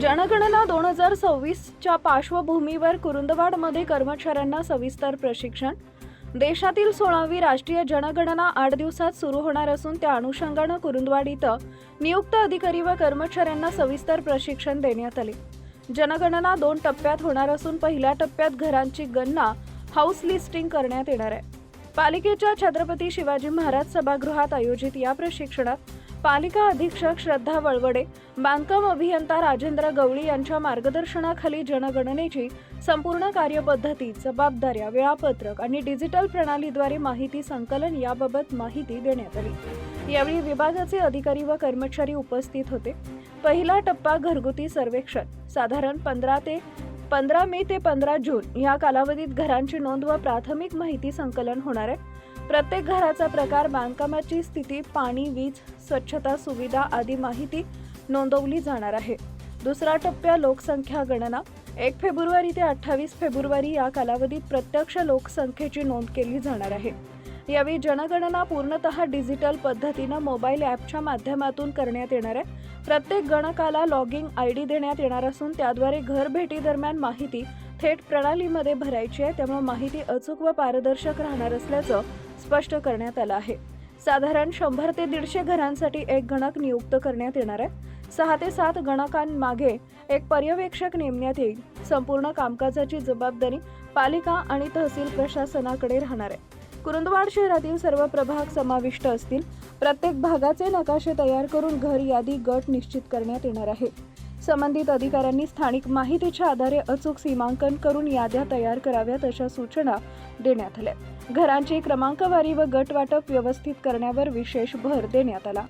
जनगणना दोन हजार सव्वीसच्या पार्श्वभूमीवर कुरुंदवाडमध्ये कर्मचाऱ्यांना सविस्तर प्रशिक्षण. देशातील सोळावी राष्ट्रीय जनगणना आठ दिवसात सुरू होणार असून त्या अनुषंगानं कुरुंदवाड इथं नियुक्त अधिकारी व कर्मचाऱ्यांना सविस्तर प्रशिक्षण देण्यात आले. जनगणना दोन टप्प्यात होणार असून पहिल्या टप्प्यात घरांची गणना हाऊस लिस्टिंग करण्यात येणार आहे. पालिकेच्या छत्रपती शिवाजी महाराज सभागृहात आयोजित या प्रशिक्षणात पालिका अधीक्षक श्रद्धा वळवडे बांधकाम अभियंता राजेंद्र गवळी यांच्या मार्गदर्शनाखाली जनगणनेची संपूर्ण कार्यपद्धती जबाबदाऱ्या वेळापत्रक आणि डिजिटल प्रणालीद्वारे माहिती संकलन याबाबत माहिती देण्यात आली. यावेळी विभागाचे अधिकारी व कर्मचारी उपस्थित होते. पहिला टप्पा घरगुती सर्वेक्षण साधारण पंधरा ते पंधरा मे ते पंधरा जून या कालावधीत घरांची नोंद व प्राथमिक माहिती संकलन होणार आहे. प्रत्येक घराचा प्रकार बांधकामाची स्थिती पाणी वीज स्वच्छता सुविधा आदी माहिती नोंदवली जाणार आहे. दुसरा टप्प्या लोकसंख्या गणना. एक फेब्रुवारी ते अठ्ठावीस फेब्रुवारी या कालावधीत प्रत्यक्ष लोकसंख्येची नोंद केली जाणार आहे. यावेळी जनगणना पूर्णतः डिजिटल पद्धतीनं मोबाईल ॲपच्या माध्यमातून करण्यात येणार आहे. प्रत्येक गणकाला लॉगिंग आय डी देण्यात येणार असून त्याद्वारे घरभेटीदरम्यान माहिती थेट प्रणालीमध्ये भरायची आहे. त्यामुळे माहिती अचूक व पारदर्शक राहणार असल्याचं स्पष्ट करण्यात आलं आहे. साधारण शंभर ते दीडशे घरांसाठी एक गणक नियुक्त करण्यात येणार आहे. सहा ते सात गणकांमागे एक पर्यवेक्षक नेमण्यात येईल. संपूर्ण कामकाजाची जबाबदारी पालिका आणि तहसील प्रशासनाकडे राहणार आहे. कुरुंदवाड शहरातील सर्व प्रभाग समाविष्ट असतील. प्रत्येक भागाचे नकाशे तयार करून घर यादी गट निश्चित करण्यात येणार आहे. संबंधित अधिकाऱ्यांनी स्थानिक माहितीच्या आधारे अचूक सीमांकन करून याद्या तयार कराव्यात अशा सूचना देण्यात आल्या. घरांची क्रमांकवारी व गट वाटप व्यवस्थित करण्यावर विशेष भर देण्यात आला.